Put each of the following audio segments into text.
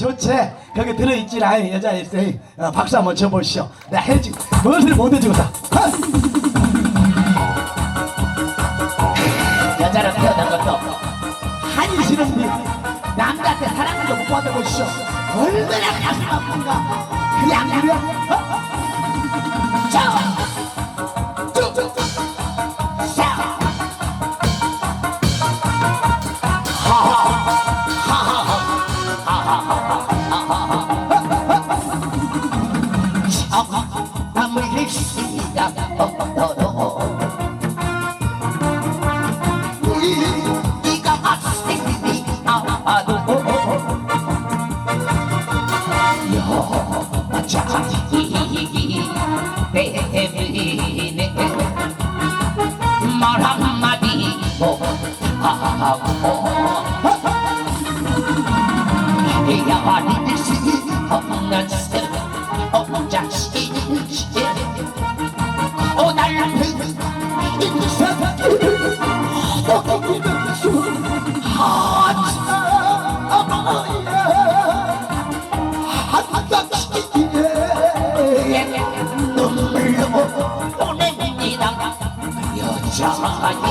좋지 거기 들어있지 아이 여자 있어 어, 박수 한번 쳐보시오. 내가 해지 무엇을 못 해주고서 여자를 태어난 것도 한이 싫은데 남자한테 사랑도 못 받아보시오. 얼마나 가슴 아픈가. 그냥 그래 자 때문에 말 한마디 못하고 여자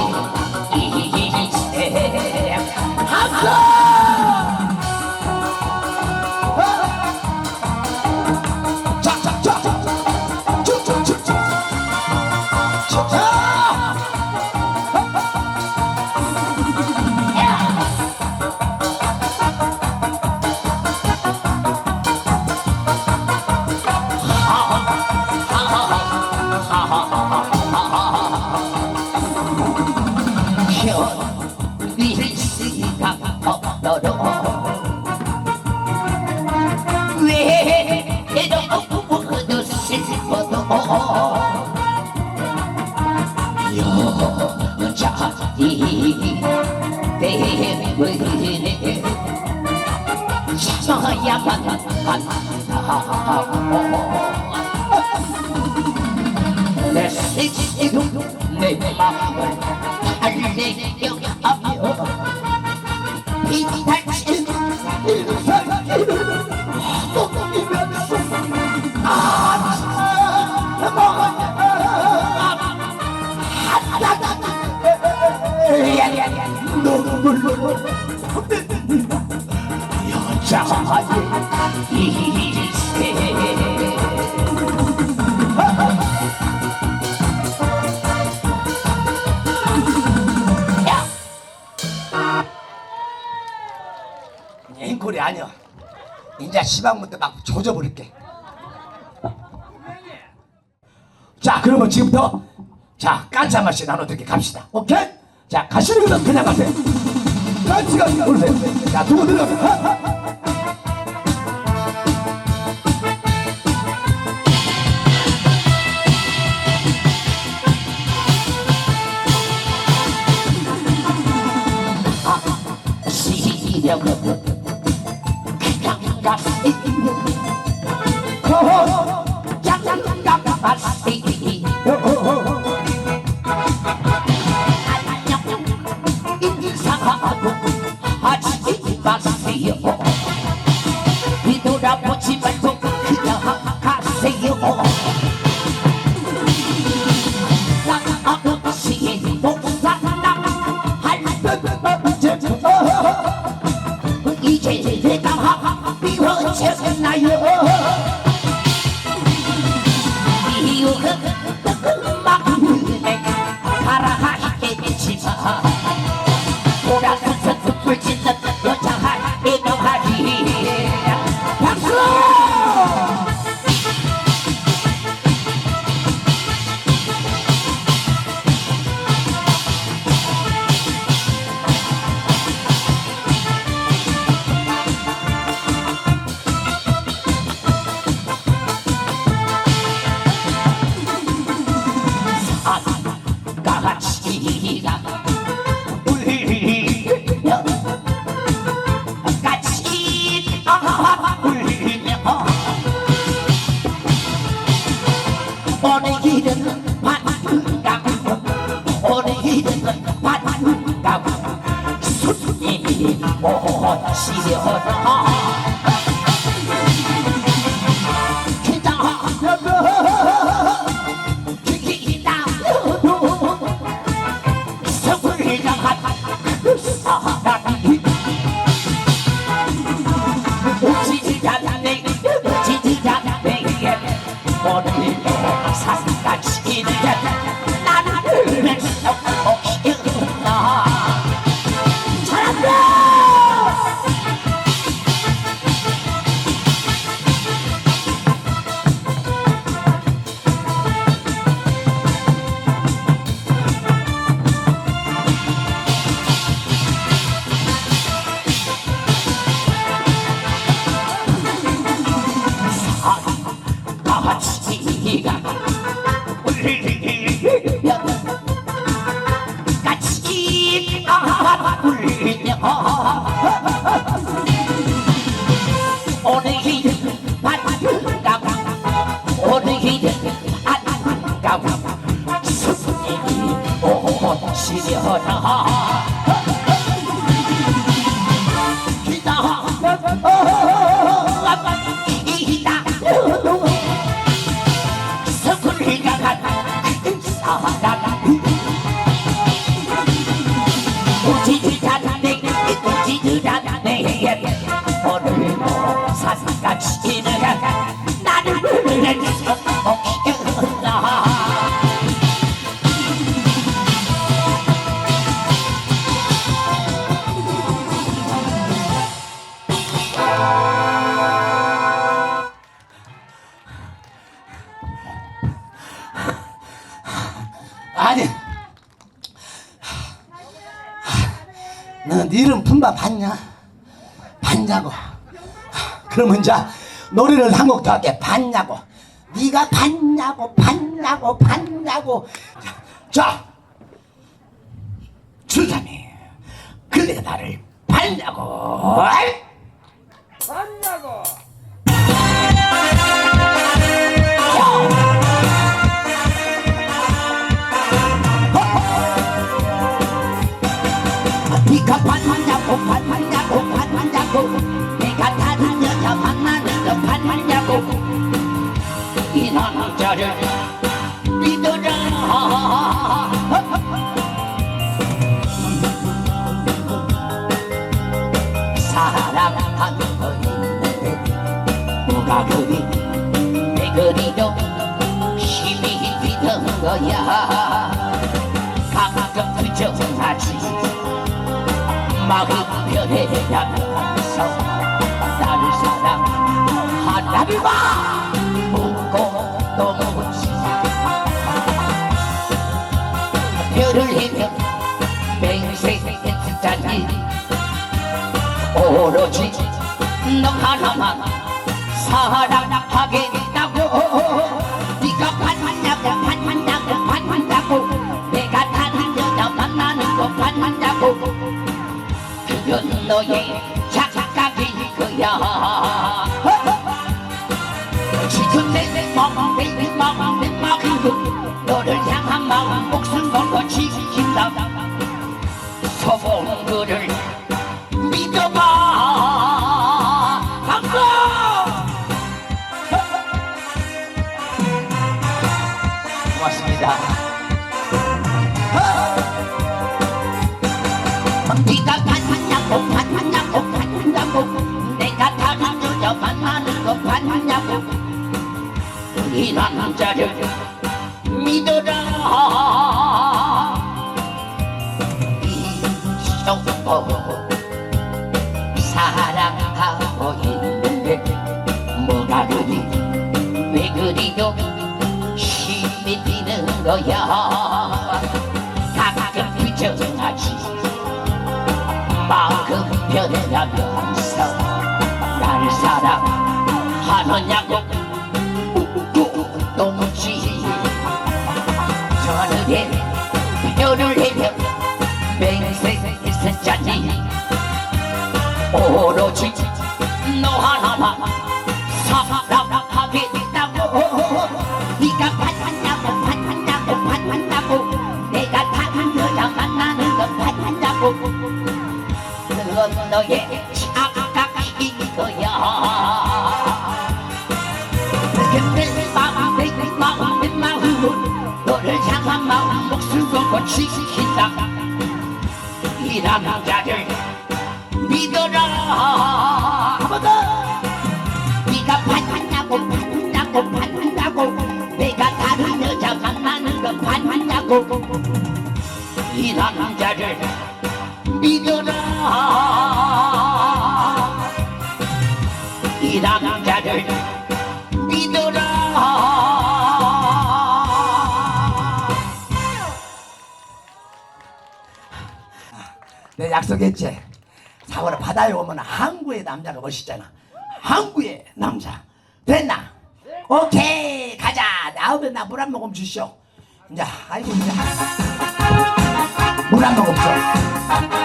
참아야만 한 앵콜이 아니야. 이제 시방부터 막 조져버릴게. 자, 그러면 지금부터 자 깐차 맛이 나눠드릴게 갑시다. 오케이? 자, 가시는 거는 그냥 가세요. 같이 가세요. 자, 두고 들어가 미워졌나 사슴같이 나는 낼수 없겠나 오늘은 안가워 스승님이 오시려나 분바 봤냐? 봤냐고. 그러면 자 노래를 한 곡 더 할게. 봤냐고. 네가 봤냐고 봤냐고 봤냐고. 자 주자니 그래 나를 봤냐고. 봤냐고 오로지 너 하나만 사랑하겠다고. 네가 반한다고 반한다고 반한다고. 내가 다른 여자 만나는 거 반한다고. 그건 너의 지금 내 마음 내 마음 내 마음 너를 향한 마음 목숨 걸고 이 남자를 믿어라. 이성도 사랑하고 있는데 뭐가 그리 왜 그리도 힘이 드는 거야? 가끔 부정하지. 마음 변해가면서 나를 사랑하느냐고 지킨다. 이 남자를 믿어라. 한번 더 네가 반한다고 반한다고 반한다고. 봤냐고 내가 다른 여자 만나는 거 봤냐고. 이 남자를 믿어라. 이 남자를 믿어라. 내 약속했지. 4월에 바다에 오면 항구의 남자가 멋있잖아. 항구의 남자. 됐나? 오케이 가자. 나오면 나 물 한 모금 주시오. 이제 아이고 이제 물 한 모금 줘.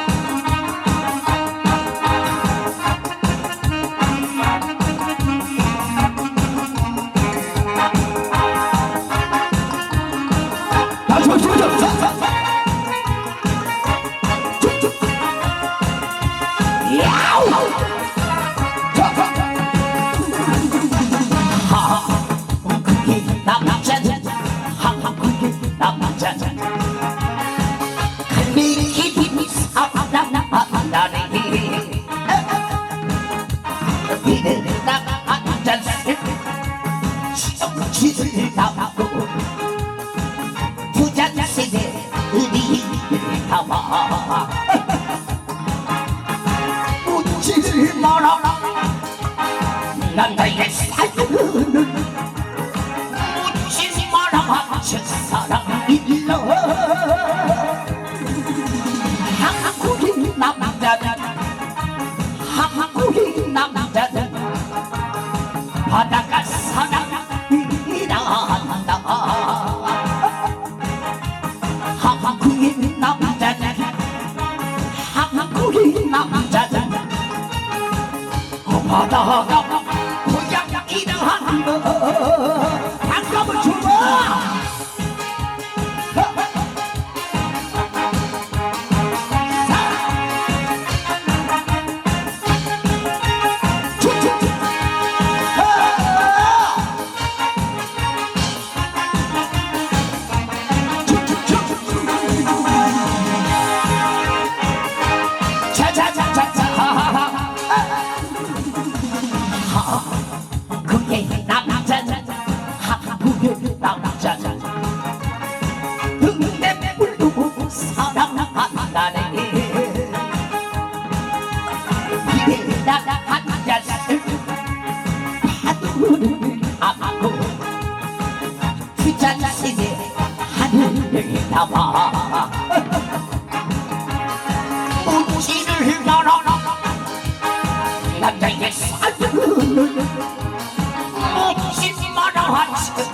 사나나 한국인 남자들 바다가 사랑이란다 한국인 남자들 한국인 남자들 바다가 고향이란다 반감을 주마 마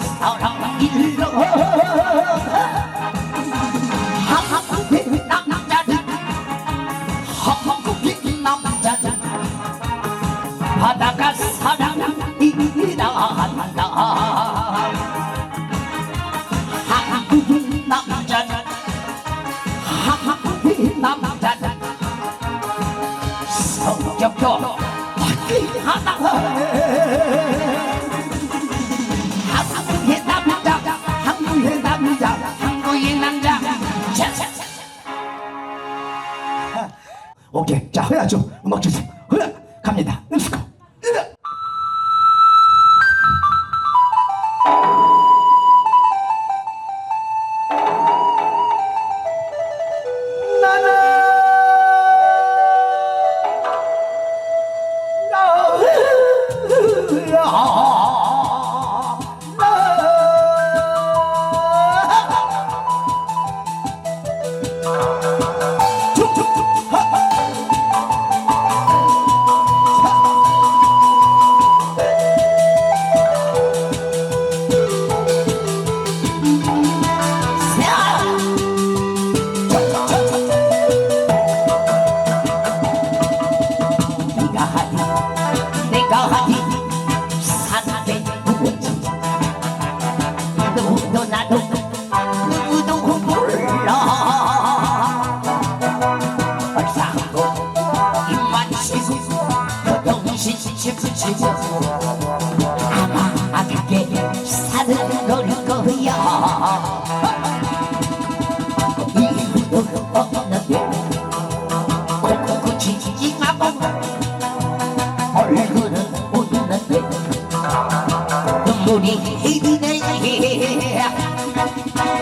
hí đi nè hí hí hí hí hí hí hí hí hí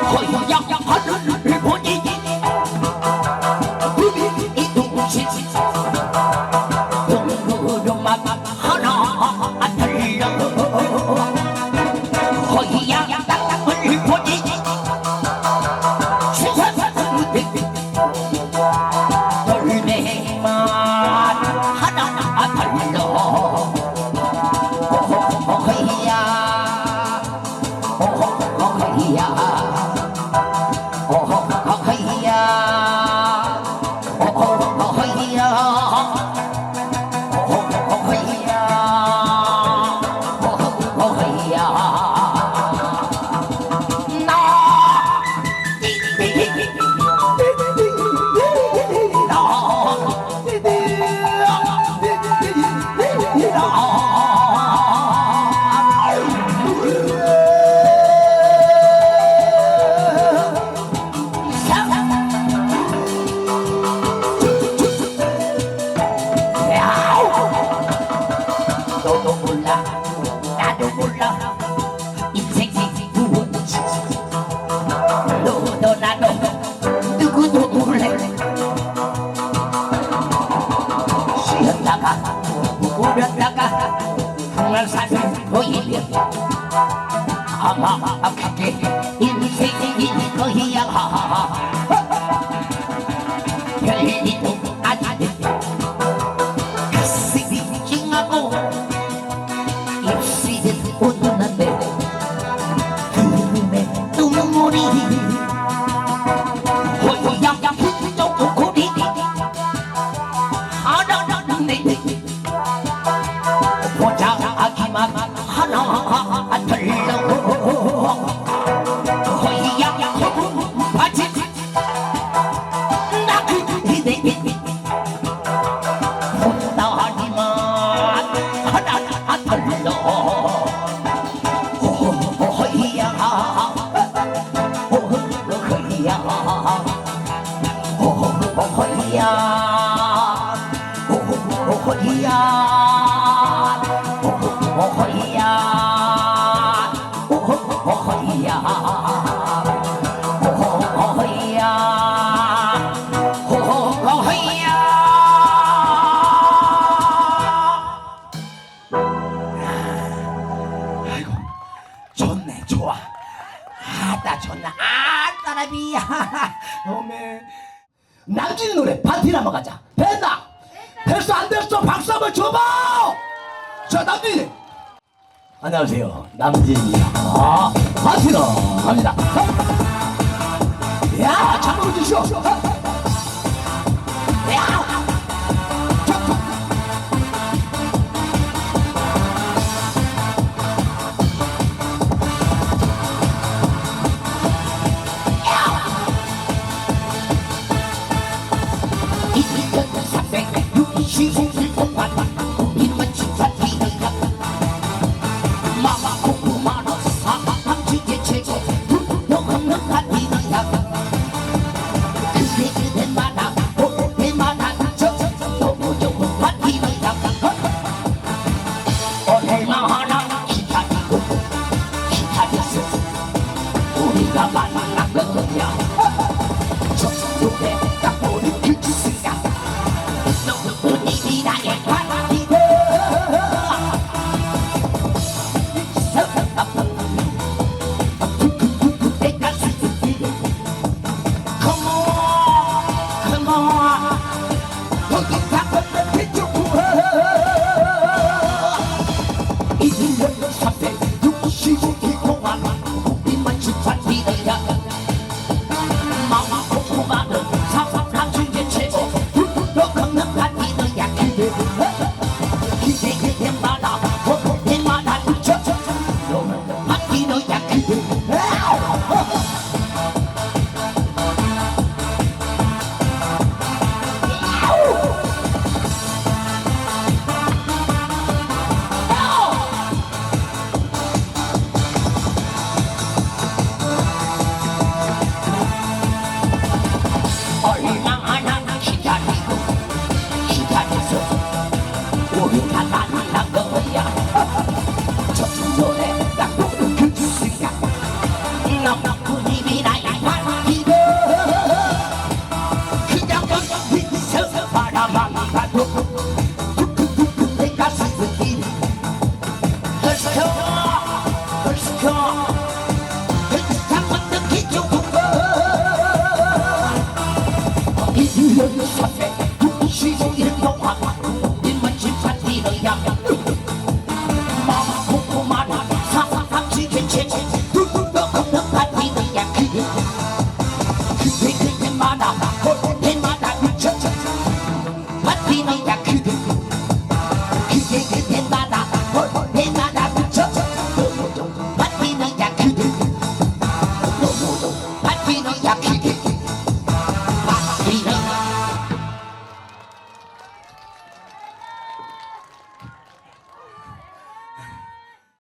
hí hí hí Ha ha ha. 파티 한번 가자. 됐다! 됐어 안 됐어? 박수 한번 줘봐. 자 남진. 안녕하세요 남진입니다. 파티로 아, 갑니다. 야 잠깐만 주시오.